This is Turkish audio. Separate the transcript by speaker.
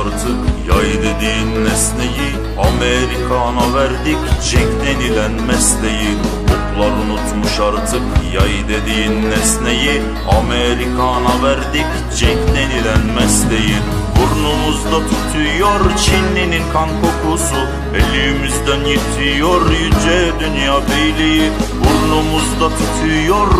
Speaker 1: Artık yay dediğin nesneyi Amerikana verdik Jack denilen mesleği. Oklar unutmuş artık yay dediğin nesneyi Amerikana verdik Jack denilen mesleği. Burnumuzda tutuyor Çinli'nin kan kokusu Elimizden yitiyor yüce dünya beyliği. Burnumuzda tutuyor